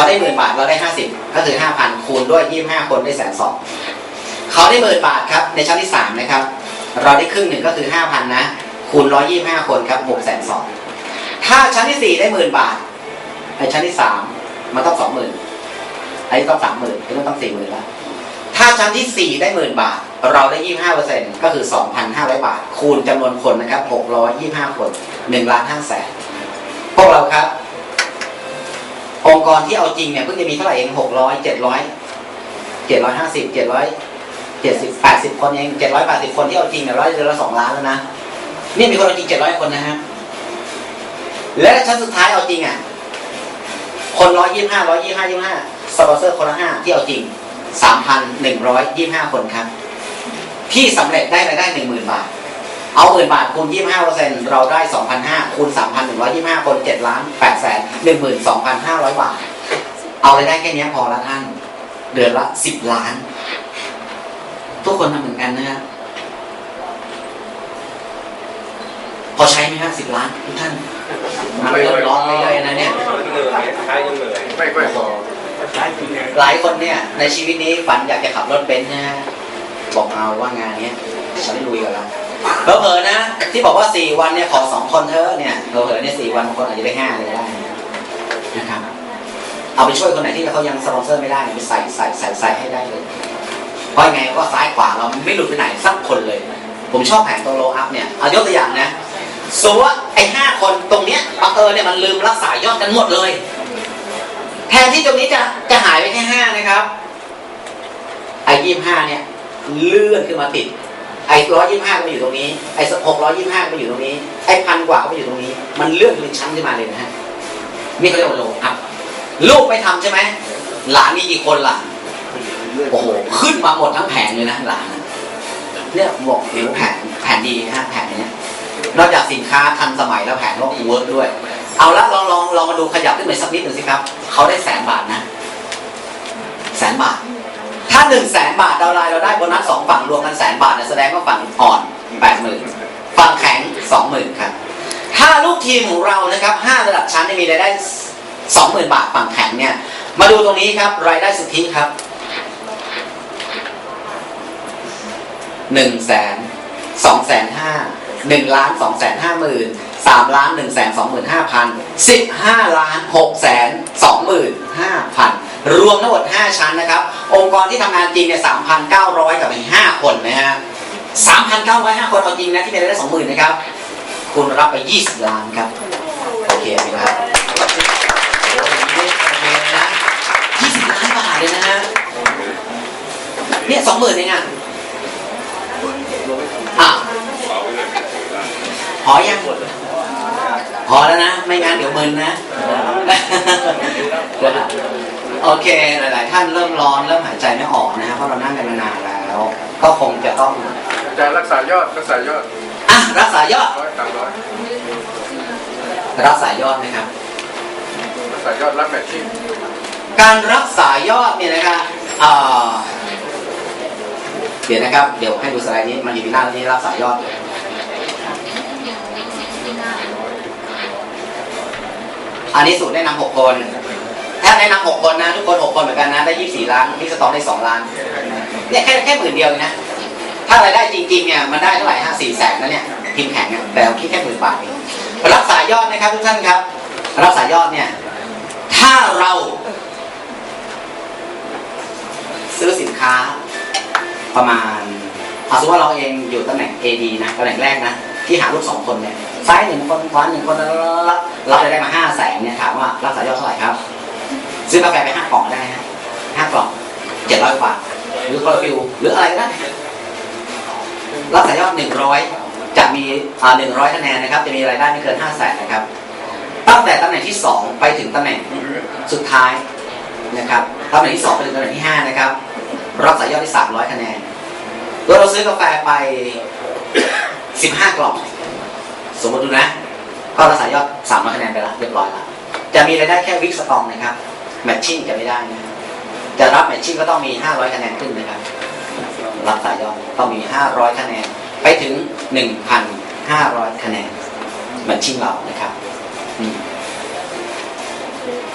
เขาได้หมื่นบาทเราได้ห้าสิบก็คือห้าพันคูณด้วยยี่ห้าคนได้แสนสองเขาได้หมื่นบาทครับในชั้นที่สามนะครับ เราได้ครึ่งหนึ่งก็คือห้าพันนะคูณร้อยยี่ห้าคนครับหกแสนสองถ้าชั้นที่สี่ได้หมื่นบาทในชั้นที่สามมันต้องสองหมื่นอันนี้ต้องสามหมื่นอันนี้ต้องสี่หมื่นละถ้าชั้นที่สี่ได้หมื่นบาท เราได้ยี่ห้าเปอร์เซ็นต์ก็คือสองพันห้าร้อยบาท คูณจำนวนคนนะครับหกร้อยยี่ห้าคนหนึ่งล้านห้าแสนพวกเราครับ องค์กรที่เอาจริงเนี่ยเพิ่งจะมีเท่าไหร่เองหกร้อยเจ็ดร้อยเจ็ดร้อยห้าสิบเจ็ดร้อยเจ็ดสิบแปดสิบคนเองเจ็ดร้อยแปดสิบคนที่เอาจริงเนี่ยร้อยเดือนละสองล้านแล้วนะนี่มีคนเอาจริงเจ็ดร้อยคนนะฮะและชั้นสุดท้ายเอาจริงอะคนร้อยยี่ห้าร้อยยี่ห้ายี่ห้าสปอนเซอร์คนละห้าที่เอาจริงสามพันหนึ่งร้อยยี่ห้าคนครับ ที่สำเร็จได้รายได้หนึ่งหมื่นบาท เอาหมื่นบาทคูณยี่ห้าเปอร์เซ็นเราได้สองพันห้าคูณสามพันหนึ่งร้อยยี่ห้าคนเจ็ดล้านแปดแสนหนึ่งหมื่นสองพันห้าร้อยบาท เอารายได้แค่เนี้ยพอละท่าน เดือนละสิบล้าน ทุกคนทำเหมือนกันนะฮะพอใช้ไหมฮะสิบล้านทุกท่านมันเดือดร้อนไปเลยนะเนี่ยเหนื่อยใช้ยังเหนื่อยไม่ค่อยพอหลายคนเนี่ย ในชีวิตนี้ฝันอยากจะขับรถเบนซ์นะฮะบอกเอาว่างานเนี้ยฉันลุยกับเรา เผลอๆนะ ที่บอกว่าสี่วันเนี่ยขอสองคนเธอเนี่ยเผลอๆเนี่ยสี่วันบางคนอาจจะได้ห้าเลยได้นะครับเอาไปช่วยคนไหนที่เขายังสปอนเซอร์ไม่ได้เนี่ยไปใส่ใส่ใส่ใส่ให้ได้เลยเพราะยังไงก็ซ้ายขวาเราไม่หลุดไปไหนสักคนเลย ผมชอบแผนตัวโลอัพเนี่ยเอายกตัวอย่างนะสมมติว่าไอ้ห้าคนตรงเนี้ยบังเอิญเนี่ยมันลืมรักษายอดกันหมดเลย แทนที่ตรงนี้จะจะหายไปแค่ห้านะครับไอ้ยี่ห้าเนี่ยเลื่อนขึ้นมาติด ไอ้ร้อยยี่ห้าก็มาอยู่ตรงนี้ ไอ้หกร้อยยี่ห้าก็มาอยู่ตรงนี้ ไอ้พันกว่าก็มาอยู่ตรงนี้ มันเลื่อนเป็นชั้นขึ้นมาเลยนะฮะ นี่เขาเรียกว่าโลอัพลูกไม่ทำใช่ไหม หลานมีกี่คนล่ะ โอ้โห ขึ้นมาหมดทั้งแผงเลยนะหลานเนี่ยบอกเดี๋ยวแผนแผนดีนะฮะแผนเนี้ยนอกจากสินค้าทันสมัยแล้วแผนก็เวิร์กด้วย เอาละลองลองลองมาดูขยับขึ้นไปสักนิดหนึ่งสิครับ เขาได้แสนบาทนะ แสนบาท ถ้าหนึ่งแสนบาทดาวไลน์เราได้โบนัสสองฝั่งรวมกันแสนบาทเนี่ยแสดงว่าฝั่งอ่อนแปดหมื่นฝั่งแข็งสองหมื่นครับ ถ้าลูกทีมของเรานะครับห้าระดับชั้นมีรายได้สองหมื่นบาทฝั่งแข็งเนี่ย มาดูตรงนี้ครับรายได้สุทธิครับหนึ่งแสนสองแสนห้าหนึ่งล้านสองแสนห้าหมื่นสามล้านหนึ่งแสนสองหมื่นห้าพันสิบห้าล้านหกแสนสองหมื่นห้าพันรวมทั้งหมดห้าชั้นนะครับ องค์กรที่ทำงานจริงเนี่ยสามพันเก้าร้อยกับอีกห้าคนนะฮะสามพันเก้าร้อยห้าคนเอาจริงนะที่มีรายได้สองหมื่นนะครับ คุณรับไปยี่สิบล้านครับ โอเคไหมครับยี่สิบล้านบาทเลยนะฮะเนี่ยสองหมื่นเองอะอะพอยังพอแล้วนะ ไม่งั้นเดี๋ยวมึนนะ โอเค หลาย ๆ ท่านเริ่มร้อนเริ่มหายใจไม่ออกนะฮะเพราะเรานั่งกันมานานแล้ว ก็คงจะต้องอาจารย์รักษายอดรักษายอดอะรักษายอดร้อยสามร้อยรักษายอดนะครับ รักษายอดรับแมทชิ่งการรักษายอดเนี่ยนะครับเอ่อเดี๋ยวนะครับ เดี๋ยวให้ดูสไลด์นี้มันอยู่ที่หน้านี้รักษายอดอันนี้สูตรแนะนำหกคนถ้าแนะนำหกคนนะ ทุกคนหกคนเหมือนกันนะได้ยี่สิบสี่ล้านพี่สตองได้สองล้านเนี่ยแค่แค่หมื่นเดียวนะถ้ารายได้จริงๆเนี่ยมันได้เท่าไหร่ห้าสี่แสนนะเนี่ยทีมแข่งเนี่ยแต่เราคิดแค่หมื่นบาทรักษายอดนะครับทุกท่านครับรักษายอดเนี่ย ถ้าเรา ซื้อสินค้า ประมาณเอาสมมติว่าเราเองอยู่ตำแหน่ง AD นะตำแหน่งแรกนะที่หาลูกสองคนเนี่ยซ้ายหนึ่งคนขวาหนึ่งคนล้วเราจะได้มาห้าแสนเนี่ยถามว่ารักษายอดเท่าไหร่ครับ ซื้อกาแฟไปห้ากล่องได้ฮะห้ากล่องเจ็ดร้อยบาหรือคอร์ฟิวหรืออะไรก็ได้รักษายยอดหนึ่งร้อยจะมีอ่าหนึ่งร้อยคะแนนนะครับ จะมีรายได้ไม่เกินห้าแสนนะครับ ตั้งแต่ตำแหน่งที่สองไปถึงตำแหน่งสุดท้ายนะครับตำแหน่งที่สองไปถึงตำแหน่งที่ห้านะครับรักษายยอดที่สามร้อยคะแนนโดยเราซื้อกาแฟไปสิบห้ากล่องสมมติดูนะ ก็รักษายอดสามร้อยคะแนนไปแล้วเรียบร้อยแล้วจะมีรายได้แค่วิกสตองนะครับ แมทชิ่งจะไม่ได้นะจะรับแมทชิ่งก็ต้องมีห้าร้อยคะแนนขึ้นนะครับ รับสายยอดต้องมีห้าร้อยคะแนน ไปถึงหนึ่งพันห้าร้อยคะแนนแมทชิ่งเรานะครับอืม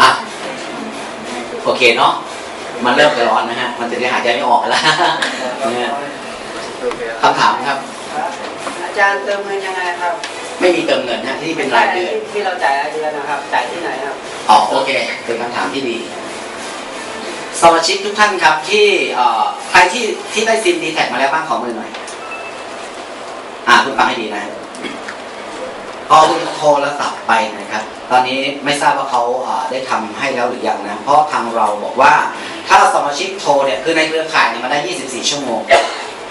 อะโอเคเนาะมันเริ่มจะร้อนนะฮะ มันจะได้หายใจไม่ออกแล้วนะฮะคำถามครับ อาจารย์เติมเงินยังไงครับ ไม่มีเติมเงินฮะที่เป็นรายเดือนที่ที่เราจ่ายรายเดือนนะครับจ่ายที่ไหนครับอ๋อโอเค เป็นคำถามที่ดีสมาชิกทุกท่านครับที่เอ่อใครที่ที่ได้ซิมดีแท็มาแล้วบ้างขอมือหน่อย อ่าคุณฟังให้ดีนะพอคุณโทรศัพท์ไปนะครับ ตอนนี้ไม่ทราบว่าเขาเอ่อได้ทำให้แล้วหรือยังนะ เพราะทางเราบอกว่าถ้าสมาชิกโทรเนี่ยคือในเครือข่ายเนี่ยมันได้ 24 ชั่วโมง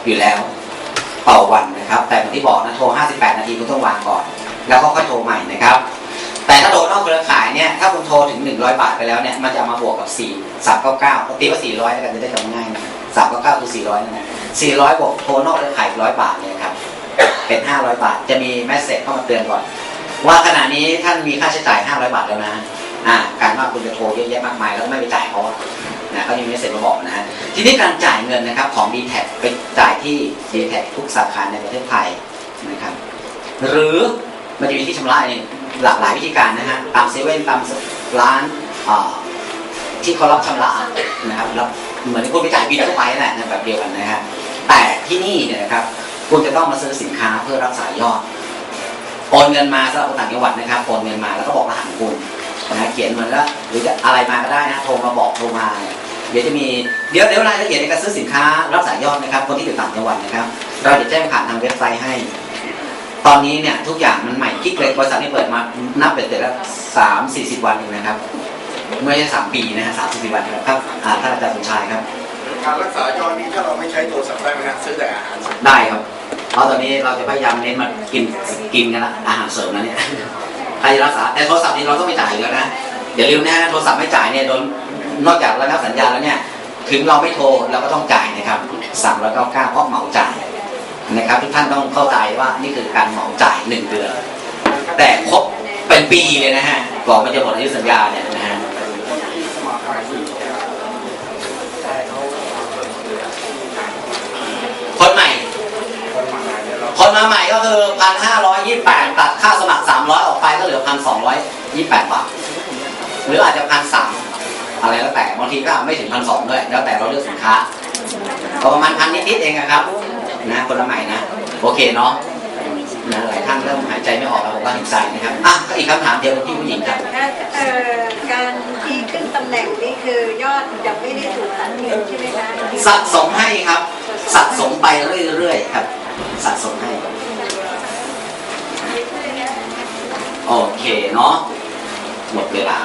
อยู่แล้ว ต่อวันนะครับ แต่ที่บอกนะโทร 58 นาทีคุณต้องวางก่อน แล้วก็ค่อยโทรใหม่นะครับ แต่ถ้าโทรนอกเครือข่ายเนี่ยถ้าคุณโทรถึง 100 บาทไปแล้วเนี่ยมันจะมาบวกกับ 4 399ตีว่า 400 แล้วกันจะได้จำง่ายนะ399คือ400นะ400บวกโทรนอกเครือข่าย100 บาทเนี่ยครับเป็น 500 บาท จะมีแมสเซจเข้ามาเตือนก่อน ว่าขณะนี้ท่านมีค่าใช้จ่าย 500 บาทแล้วนะอ่าการว่าคุณจะโทรเยอะแยะมากมายแล้วไม่ไปจ่ายเขา นะเขายังมีเมสเซจมาบอกนะฮะทีนี้การจ่ายเงินนะครับของ d t แทไปจ่ายที่ d t แททุกสาขาในประเทศไทยนะครับหรือมันจะมีที่ชำระเนี่ยหลากหลายวิธีการนะฮะตามเซเว่นตามร้านที่เขารับชำระนะครับแล้วเหมือนที่คุณไปจ่ายบินทั่วไปนั่นแหละแบบเดียวกันนะฮะแต่ที่นี่เนี่ยนะครับคุณจะต้องมาซื้อสินค้าเพื่อรักษายอดโอนเงินมาสำหรับคนต่างจังหวัดนะครับโอนเงินมาแล้วก็บอกรหัสของคุณนะเขียนเหมือนก็หรือจะอะไรมาก็ได้นะโทรมาบอกโทรมาเนี่ย ดี๋ยวจะมีเดี๋ยวเดี๋ยวรายละเอียดในการซื้อสินค้ารับสายยอดนะครับคนที่อยู่ต่างจังหวัดนะครับเราจะแจ้งผ่านทางเว็บไซต์ให้ ตอนนี้เนี่ยทุกอย่างมันใหม่กิ๊กเลยบริษัทนี้เปิดมานับเป็นแต่ละสามสี่สิบวันเองนะครับไม่ใช่สามปีนะฮะสามสี่สิบวันครับอ่าท่านอาจารย์สมชายครับการรักษายอดนี้ถ้าเราไม่ใช้โทรศัพท์ได้ไหมฮะซื้อแต่อาหารเสริมได้ครับเพราะตอนนี้เราจะพยายามเน้นมากินกินกันละอาหารเสริมแล้วเนี่ยใครจะรักษาแต่โทรศัพท์นี้เราต้องไม่จ่ายอยู่แล้วนะอย่าลืมนะฮะโทรศัพท์ไม่จ่ายเนี่ยโดน นอกจากระงับสัญญาแล้วเนี่ยถึงเราไม่โทรเราก็ต้องจ่ายนะครับสามร้อยเก้าเก้าเพราะเหมาจ่ายนะครับทุกท่านต้องเข้าใจว่านี่คือการเหมาจ่ายหนึ่งเดือนแต่ครบเป็นปีเลยนะฮะก่อนมันจะหมดอายุสัญญาเนี่ยนะฮะคนใหม่ คนมาใหม่ก็คือพันห้าร้อยยี่แปดตัดค่าสมัครสามร้อยออกไปก็เหลือพันสองร้อยยี่แปดบาทหรืออาจจะพันสาม อะไรแล้วแต่บางทีก็ไม่ถึงพันสองด้วยแล้วแต่เราเลือกสินค้าก็ประมาณพันนิดๆเองอะครับนะคนละใหม่นะโอเคเนาะนะหลายท่านเริ่มหายใจไม่ออกแล้วผมก็เห็นใจนะครับอะก็อีกคำถามเดียวกับที่ผู้หญิงครับเอ่อการที่ขึ้นตำแหน่งนี่คือยอดยังไม่ได้ถูกตัดเงินใช่ไหมคะสะสมให้ครับ สะสมไปเรื่อยๆครับ สะสมให้โอเคเนาะหมดเวลา